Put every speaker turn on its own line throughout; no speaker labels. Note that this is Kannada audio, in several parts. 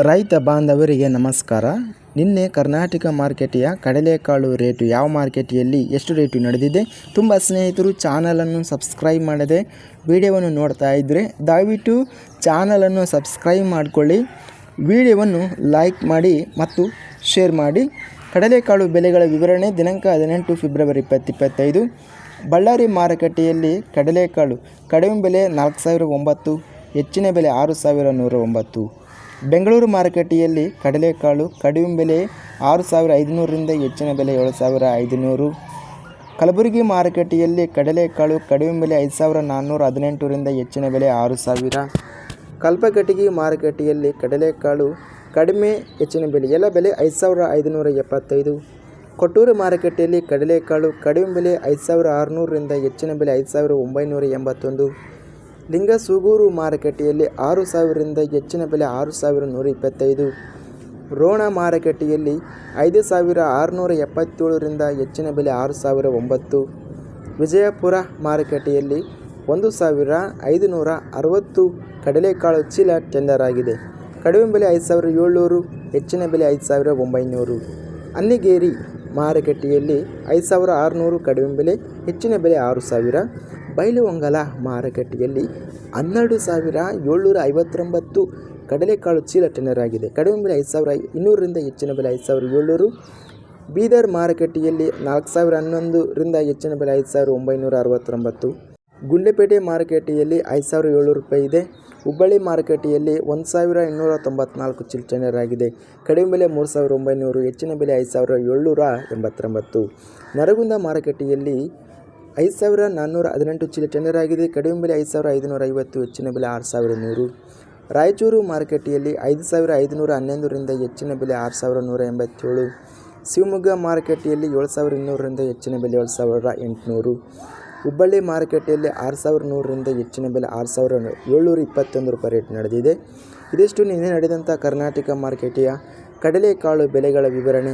ರೈತ ಬಾಂಧವರಿಗೆ ನಮಸ್ಕಾರ. ನಿನ್ನೆ ಕರ್ನಾಟಕ ಮಾರ್ಕೆಟಿಯ ಕಡಲೆಕಾಳು ರೇಟು ಯಾವ ಮಾರ್ಕೆಟಿಯಲ್ಲಿ ಎಷ್ಟು ರೇಟು ನಡೆದಿದೆ? ತುಂಬ ಸ್ನೇಹಿತರು ಚಾನಲನ್ನು ಸಬ್ಸ್ಕ್ರೈಬ್ ಮಾಡದೆ ವಿಡಿಯೋವನ್ನು ನೋಡ್ತಾ ಇದ್ದರೆ ದಯವಿಟ್ಟು ಚಾನಲನ್ನು ಸಬ್ಸ್ಕ್ರೈಬ್ ಮಾಡಿಕೊಳ್ಳಿ. ವಿಡಿಯೋವನ್ನು ಲೈಕ್ ಮಾಡಿ ಮತ್ತು ಶೇರ್ ಮಾಡಿ. ಕಡಲೆಕಾಳು ಬೆಲೆಗಳ ವಿವರಣೆ ದಿನಾಂಕ ಹದಿನೆಂಟು ಫೆಬ್ರವರಿ ಇಪ್ಪತ್ತಿಪ್ಪತ್ತೈದು ಬಳ್ಳಾರಿ ಮಾರುಕಟ್ಟೆಯಲ್ಲಿ ಕಡಲೆಕಾಳು ಕಡಿಮೆ ಬೆಲೆ ನಾಲ್ಕು ಸಾವಿರ ಒಂಬತ್ತು, ಹೆಚ್ಚಿನ ಬೆಲೆ ಆರು ಸಾವಿರ ನೂರ ಒಂಬತ್ತು. ಬೆಂಗಳೂರು ಮಾರುಕಟ್ಟೆಯಲ್ಲಿ ಕಡಲೆಕಾಳು ಕಡಿಮೆ ಬೆಲೆ ಆರು ಸಾವಿರ ಐದುನೂರರಿಂದ ಹೆಚ್ಚಿನ ಬೆಲೆ ಏಳು ಸಾವಿರ ಐದುನೂರು. ಕಲಬುರಗಿ ಮಾರುಕಟ್ಟೆಯಲ್ಲಿ ಕಡಲೆಕಾಳು ಕಡಿಮೆ ಬೆಲೆ ಐದು ಸಾವಿರ ನಾನ್ನೂರ ಹದಿನೆಂಟರಿಂದ ಹೆಚ್ಚಿನ ಬೆಲೆ ಆರು ಸಾವಿರ. ಕಲ್ಪಕಟಗಿ ಮಾರುಕಟ್ಟೆಯಲ್ಲಿ ಕಡಲೆಕಾಳು ಕಡಿಮೆ ಹೆಚ್ಚಿನ ಬೆಲೆ ಎಲ್ಲ ಬೆಲೆ ಐದು ಸಾವಿರ ಐದುನೂರ ಎಪ್ಪತ್ತೈದು. ಕೊಟ್ಟೂರು ಮಾರುಕಟ್ಟೆಯಲ್ಲಿ ಕಡಲೆಕಾಳು ಕಡಿಮೆ ಬೆಲೆ ಐದು ಸಾವಿರ ಆರುನೂರರಿಂದ ಹೆಚ್ಚಿನ ಬೆಲೆ ಐದು ಸಾವಿರ ಒಂಬೈನೂರ ಎಂಬತ್ತೊಂದು. ಲಿಂಗಸೂಗೂರು ಮಾರುಕಟ್ಟೆಯಲ್ಲಿ ಆರು ಸಾವಿರದಿಂದ ಹೆಚ್ಚಿನ ಬೆಲೆ ಆರು ಸಾವಿರ ನೂರ ಇಪ್ಪತ್ತೈದು. ರೋಣ ಮಾರುಕಟ್ಟೆಯಲ್ಲಿ ಐದು ಸಾವಿರ ಆರುನೂರ ಎಪ್ಪತ್ತೇಳರಿಂದ ಹೆಚ್ಚಿನ ಬೆಲೆ ಆರು ಸಾವಿರ ಒಂಬತ್ತು. ವಿಜಯಪುರ ಮಾರುಕಟ್ಟೆಯಲ್ಲಿ ಒಂದು ಸಾವಿರ ಐದುನೂರ ಅರವತ್ತು ಕಡಲೆಕಾಳು ಚೀಲ ಟೆಂಡರ್ ಆಗಿದೆ ಕಡಿಮೆ ಬೆಲೆ ಐದು ಸಾವಿರ ಏಳ್ನೂರು, ಹೆಚ್ಚಿನ ಬೆಲೆ ಐದು ಸಾವಿರ ಒಂಬೈನೂರು. ಅನ್ನಿಗೇರಿ ಮಾರುಕಟ್ಟೆಯಲ್ಲಿ ಐದು ಸಾವಿರ ಆರುನೂರು ಕಡಿಮೆ ಬೆಲೆ, ಹೆಚ್ಚಿನ ಬೆಲೆ ಆರು ಸಾವಿರ. ಬೈಲುಹೊಂಗಲ ಮಾರುಕಟ್ಟೆಯಲ್ಲಿ ಹನ್ನೆರಡು ಸಾವಿರ ಏಳ್ನೂರ ಐವತ್ತೊಂಬತ್ತು ಕಡಲೆಕಾಳು ಚೀಲ ಟೆನ್ನರ್ ಆಗಿದೆ. ಕಡಿಮೆ ಬೆಲೆ ಐದು ಸಾವಿರ ಇನ್ನೂರರಿಂದ ಹೆಚ್ಚಿನ ಬೆಲೆ ಐದು ಸಾವಿರ ಏಳ್ನೂರು. ಬೀದರ್ ಮಾರುಕಟ್ಟೆಯಲ್ಲಿ ನಾಲ್ಕು ಸಾವಿರ ಹನ್ನೊಂದರಿಂದ ಹೆಚ್ಚಿನ ಬೆಲೆ ಐದು ಸಾವಿರ ಒಂಬೈನೂರ ಅರವತ್ತೊಂಬತ್ತು. ಗುಂಡೆಪೇಟೆ ಮಾರುಕಟ್ಟೆಯಲ್ಲಿ ಐದು ಸಾವಿರ ಏಳ್ನೂರು ರೂಪಾಯಿ ಇದೆ. ಹುಬ್ಬಳ್ಳಿ ಮಾರುಕಟ್ಟೆಯಲ್ಲಿ ಒಂದು ಸಾವಿರ ಇನ್ನೂರ ತೊಂಬತ್ನಾಲ್ಕು ಚಿಲ್ ಟೆನ್ನರ್ ಆಗಿದೆ. ಕಡಿಮೆ ಬೆಲೆ ಮೂರು ಸಾವಿರ ಒಂಬೈನೂರು, ಹೆಚ್ಚಿನ ಬೆಲೆ ಐದು ಸಾವಿರ ಏಳ್ನೂರ ಎಂಬತ್ತೊಂಬತ್ತು. ನರಗುಂದ ಮಾರುಕಟ್ಟೆಯಲ್ಲಿ ಐದು ಸಾವಿರ ನಾನ್ನೂರ ಹದಿನೆಂಟು ಚೀಲ ಟೆಂಡರ್ ಆಗಿದೆ. ಕಡಿಮೆ ಬೆಲೆ ಐದು ಸಾವಿರ ಐದುನೂರ ಐವತ್ತು ಹೆಚ್ಚಿನ ಬೆಲೆ ಆರು ಸಾವಿರ ನೂರು ರಾಯಚೂರು ಮಾರುಕಟ್ಟೆಯಲ್ಲಿ ಐದು ಸಾವಿರ ಐದುನೂರ ಹನ್ನೊಂದರಿಂದ ಹೆಚ್ಚಿನ ಬೆಲೆ ಆರು ಸಾವಿರ ನೂರ ಎಂಬತ್ತೇಳು. ಶಿವಮೊಗ್ಗ ಮಾರುಕಟ್ಟೆಯಲ್ಲಿ ಏಳು ಸಾವಿರ ಇನ್ನೂರರಿಂದ ಹೆಚ್ಚಿನ ಬೆಲೆ ಏಳು ಸಾವಿರ ಎಂಟುನೂರು. ಹುಬ್ಬಳ್ಳಿ ಮಾರುಕಟ್ಟೆಯಲ್ಲಿ ಆರು ಸಾವಿರ ನೂರರಿಂದ ಹೆಚ್ಚಿನ ಬೆಲೆ ಆರು ಸಾವಿರ ಏಳ್ನೂರ ಇಪ್ಪತ್ತೊಂದು ರೂಪಾಯಿ ರೇಟ್ ನಡೆದಿದೆ. ಇದಿಷ್ಟು. ನಿನ್ನೆ ನಡೆದಂಥ ಕರ್ನಾಟಕ ಮಾರುಕಟ್ಟೆಯ ಕಡಲೆಕಾಳು ಬೆಲೆಗಳ ವಿವರಣೆ.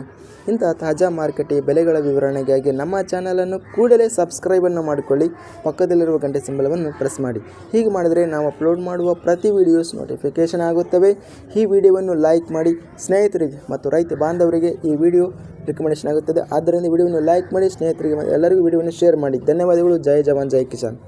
ಇಂಥ ತಾಜಾ ಮಾರುಕಟ್ಟೆ ಬೆಲೆಗಳ ವಿವರಣೆಗಾಗಿ ನಮ್ಮ ಚಾನಲನ್ನು ಕೂಡಲೇ ಸಬ್ಸ್ಕ್ರೈಬನ್ನು ಮಾಡಿಕೊಳ್ಳಿ. ಪಕ್ಕದಲ್ಲಿರುವ ಗಂಟೆ ಸಿಂಬಲವನ್ನು ಪ್ರೆಸ್ ಮಾಡಿ. ಹೀಗೆ ಮಾಡಿದರೆ ನಾವು ಅಪ್ಲೋಡ್ ಮಾಡುವ ಪ್ರತಿ ವಿಡಿಯೋಸ್ ನೋಟಿಫಿಕೇಷನ್ ಆಗುತ್ತವೆ. ಈ ವಿಡಿಯೋವನ್ನು ಲೈಕ್ ಮಾಡಿ. ಸ್ನೇಹಿತರಿಗೆ ಮತ್ತು ರೈತ ಬಾಂಧವರಿಗೆ ಈ ವಿಡಿಯೋ ರಿಕಮೆಂಡೇಷನ್ ಆಗುತ್ತದೆ. ಆದ್ದರಿಂದ ವಿಡಿಯೋವನ್ನು ಲೈಕ್ ಮಾಡಿ. ಸ್ನೇಹಿತರಿಗೆ ಎಲ್ಲರಿಗೂ ವಿಡಿಯೋವನ್ನು ಶೇರ್ ಮಾಡಿ. ಧನ್ಯವಾದಗಳು. ಜೈ ಜವಾನ್, ಜೈ ಕಿಸಾನ್.